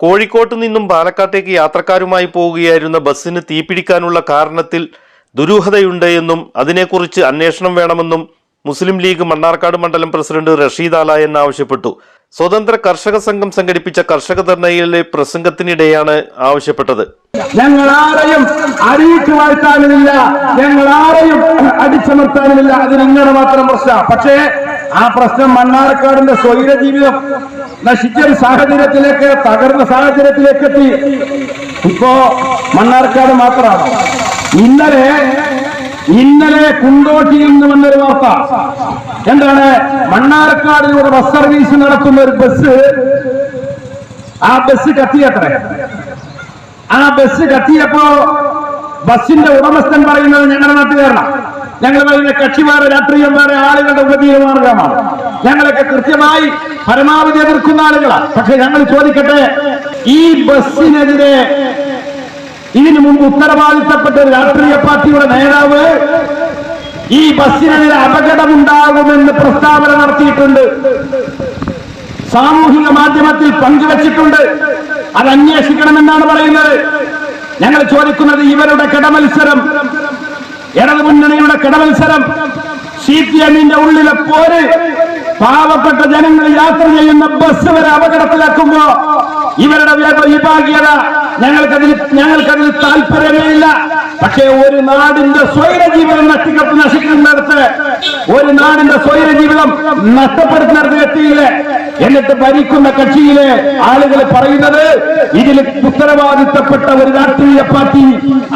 കോഴിക്കോട്ട് നിന്നും പാലക്കാട്ടേക്ക് യാത്രക്കാരുമായി പോവുകയായിരുന്ന ബസ്സിന് തീപിടിക്കാനുള്ള കാരണത്തിൽ ദുരൂഹതയുണ്ട് എന്നും അതിനെക്കുറിച്ച് അന്വേഷണം വേണമെന്നും മുസ്ലിം ലീഗ് മണ്ണാർക്കാട് മണ്ഡലം പ്രസിഡന്റ് റഷീദ് ആലായൻ ആവശ്യപ്പെട്ടു സ്വതന്ത്ര കർഷക സംഘം സംഘടിപ്പിച്ച കർഷക ധർണയിലെ പ്രസംഗത്തിനിടെയാണ് ആവശ്യപ്പെട്ടത്. ഞങ്ങൾ ആരെയും അരിയിട്ട് വാഴ്ത്താനുമില്ല ഞങ്ങൾ ആരെയും അടിച്ചമർത്താനുമില്ല അത് നിങ്ങളുടെ മാത്രം പ്രശ്നം. പക്ഷേ ആ പ്രശ്നം മണ്ണാർക്കാടിന്റെ സ്വൈര ജീവിതം നശിച്ചൊരു സാഹചര്യത്തിലേക്ക് തകർന്ന സാഹചര്യത്തിലേക്ക് എത്തി. ഇപ്പോ മണ്ണാർക്കാട് മാത്രമാണ്. ഇന്നലെ ഇന്നലെ കുണ്ടോട്ടിയിൽ നിന്ന് വന്നൊരു വാർത്ത. എന്താണ്? മണ്ണാർക്കാടിലൂടെ ബസ് സർവീസ് നടത്തുന്ന ഒരു ബസ് ആ ബസ് കത്തിയത്രേ? ആ ബസ് കത്തിയപ്പോ ബസിന്റെ ഉടമസ്ഥൻ പറയുന്നത് ഞങ്ങളുടെ നാട്ടുകാരനാണ് ഞങ്ങൾ പറയുന്ന കക്ഷി വേറെ വേറെ ആളുകളുടെ ഉപജീവനമാർഗമാണ് ഞങ്ങളൊക്കെ കൃത്യമായി പരമാവധി എതിർക്കുന്ന ആളുകളാണ് പക്ഷെ ഞങ്ങൾ ചോദിക്കട്ടെ ഈ ബസ്സിനെതിരെ ഇതിനു മുമ്പ് ഉത്തരവാദിത്തപ്പെട്ട രാഷ്ട്രീയ പാർട്ടിയുടെ നേതാവ് ഈ ബസ്സിന് അപകടമുണ്ടാകുമെന്ന് പ്രസ്താവന നടത്തിയിട്ടുണ്ട്. സാമൂഹിക മാധ്യമത്തിൽ പങ്കുവച്ചിട്ടുണ്ട്. അത് അന്വേഷിക്കണമെന്നാണ് പറയുന്നത്. ഞങ്ങൾ ചോദിക്കുന്നത് ഇവരുടെ കിടമത്സരം. ഇടതു മുന്നണിയുടെ കിടമത്സരം. സി പി എമ്മിന്റെ ഉള്ളിലെ പോര്. പാവപ്പെട്ട ജനങ്ങൾ യാത്ര ചെയ്യുന്ന ബസ് വരെ അപകടത്തിലാക്കുമ്പോ ഇവരുടെ വിഭാഗീയത ഞങ്ങൾക്കതിൽ ഞങ്ങൾക്കതിൽ താല്പര്യമേ ഇല്ല. പക്ഷേ ഒരു നാടിന്റെ സ്വൈര ജീവിതം നഷ്ടപ്പെട്ട് നശിക്കുന്നിടത്ത് ഒരു നാടിന്റെ സ്വൈര ജീവിതം നഷ്ടപ്പെടുത്തുന്നിടത്ത് എത്തിയില്ലേ? എന്നിട്ട് ഭരിക്കുന്ന കക്ഷിയിലെ ആളുകൾ പറയുന്നത് ഇതിൽ ഉത്തരവാദിത്തപ്പെട്ട ഒരു രാഷ്ട്രീയ പാർട്ടി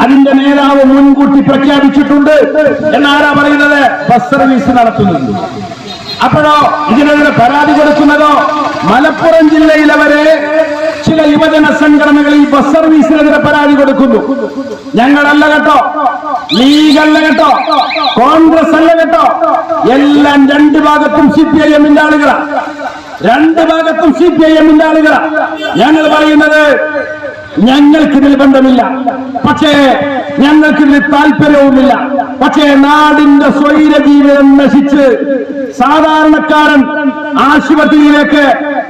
അതിന്റെ നേതാവ് മുൻകൂട്ടി പ്രഖ്യാപിച്ചിട്ടുണ്ട്. എന്നാരാ പറയുന്നത്? ബസ് സർവീസ് നടത്തുന്നത് അപ്പോഴോ ഇതിനെതിരെ പരാതി കൊടുക്കുന്നതോ? മലപ്പുറം ജില്ലയിലെ വരെ ചില യുവജന സംഘടനകളിൽ ബസ് സർവീസിനെതിരെ പരാതി കൊടുക്കുന്നു. ഞങ്ങളല്ല കേട്ടോ. ലീഗല്ല കേട്ടോ. കോൺഗ്രസ് അല്ല കേട്ടോ. എല്ലാം രണ്ട് ഭാഗത്തും സി പി ഐ എമ്മിന്റെ ആളുകളാണ് രണ്ട് ഭാഗത്തും സി പി ഐ എമ്മിന്റെ ആളുകളാണ് ഞങ്ങൾ പറയുന്നത് ഞങ്ങൾക്കിതിൽ ബന്ധമില്ല. പക്ഷേ ഞങ്ങൾക്കിതിൽ താല്പര്യവുമില്ല. പക്ഷേ നാടിന്റെ സ്വൈര ജീവിതം നശിച്ച് സാധാരണക്കാരൻ ആശുപത്രിയിലേക്ക്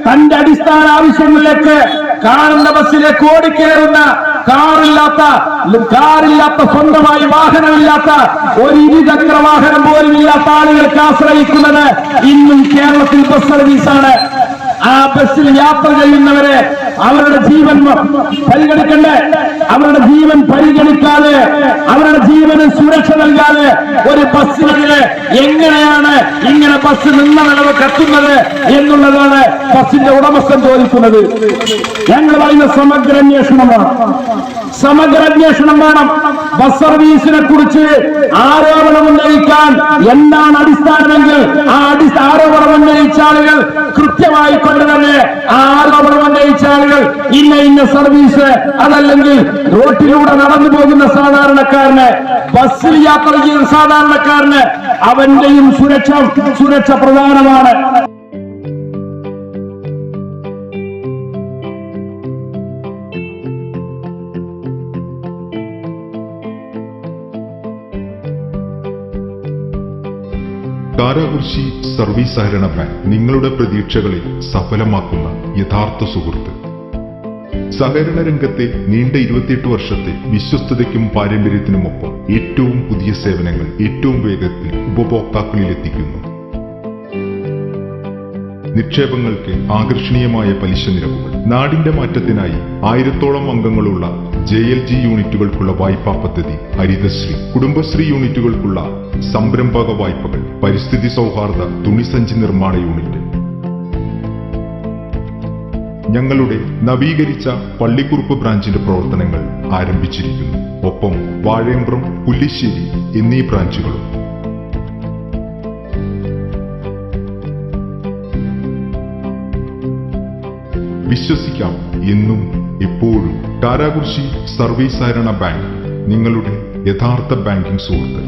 തന്റെ അടിസ്ഥാന ആവശ്യങ്ങളിലേക്ക് കാറിന്റെ ബസ്സിലേക്ക് ഓടിക്കയറുന്ന കാറില്ലാത്ത കാറില്ലാത്ത സ്വന്തമായി വാഹനമില്ലാത്ത ഒരു ഇരുചക്ര വാഹനം പോലും ഇല്ലാത്ത ആളുകൾക്ക് ആശ്രയിക്കുന്നത് ഇന്നും കേരളത്തിൽ ബസ് സർവീസാണ്. ആ ബസ്സിൽ യാത്ര ചെയ്യുന്നവരെ അവരുടെ ജീവൻ പരിഗണിക്കണ്ടേ. അവരുടെ ജീവൻ പരിഗണിക്കാതെ അവരുടെ ജീവന് സുരക്ഷ നൽകാതെ ഒരു ബസ്സിനെതിരെ എങ്ങനെയാണ് ഇങ്ങനെ ബസ് നിന്ന നിലവ് കത്തുന്നത് എന്നുള്ളതാണ് ബസ്സിന്റെ ഉടമസ്ഥൻ ചോദിക്കുന്നത്. ഞങ്ങൾ പറയുന്ന സമഗ്ര അന്വേഷണം വേണം സമഗ്ര അന്വേഷണം വേണം. ബസ് സർവീസിനെ കുറിച്ച് ആരോപണം ഉന്നയിക്കാൻ എന്താണ് അടിസ്ഥാനമെങ്കിൽ ആ ആരോപണം ഉന്നയിച്ച ആളുകൾ കൃത്യമായി കൊണ്ട് തന്നെ ആരോപണം ഉന്നയിച്ച ആളുകൾ ഇന്ന ഇന്ന സർവീസ് അതല്ലെങ്കിൽ റോട്ടിലൂടെ നടന്നു പോകുന്ന സാധാരണക്കാരന് ബസ്സിൽ യാത്ര ചെയ്യുന്ന സാധാരണക്കാരന് അവന്റെയും സുരക്ഷ സുരക്ഷ പ്രധാനമാണ്. കാരാകുർശി സർവീസ് സഹകരണ ബാങ്ക് നിങ്ങളുടെ പ്രതീക്ഷകളെ സഫലമാക്കുന്ന യഥാർത്ഥ സുഹൃത്ത്. സഹകരണ രംഗത്തെ നീണ്ട ഇരുപത്തിയെട്ട് വർഷത്തെ വിശ്വസ്തതയ്ക്കും പാരമ്പര്യത്തിനുമൊപ്പം ഏറ്റവും പുതിയ സേവനങ്ങൾ ഏറ്റവും വേഗത്തിൽ ഉപഭോക്താക്കളിൽ എത്തിക്കുന്നു നിക്ഷേപങ്ങൾക്ക് ആകർഷണീയമായ പലിശ നിരക്കുകൾ. നാടിന്റെ മാറ്റത്തിനായി ആയിരത്തോളം അംഗങ്ങളുള്ള ജെ എൽ ജി യൂണിറ്റുകൾക്കുള്ള വായ്പാ പദ്ധതി ഹരിതശ്രീ. കുടുംബശ്രീ യൂണിറ്റുകൾക്കുള്ള സംരംഭക വായ്പകൾ പരിസ്ഥിതി സൗഹാർദ്ദ തുണിസഞ്ചി നിർമ്മാണ യൂണിറ്റ്. ഞങ്ങളുടെ നവീകരിച്ച പള്ളിക്കുറുപ്പ് ബ്രാഞ്ചിന്റെ പ്രവർത്തനങ്ങൾ ആരംഭിച്ചിരിക്കുന്നു. ഒപ്പം വാഴയമ്പ്രം പുല്ലിശ്ശേരി എന്നീ ബ്രാഞ്ചുകളും വിശ്വസിക്കാം എന്നും എപ്പോഴും കാരാകുർശി സർവീസ് സഹകരണ ബാങ്ക് നിങ്ങളുടെ യഥാർത്ഥ ബാങ്കിംഗ് സുഹൃത്ത്.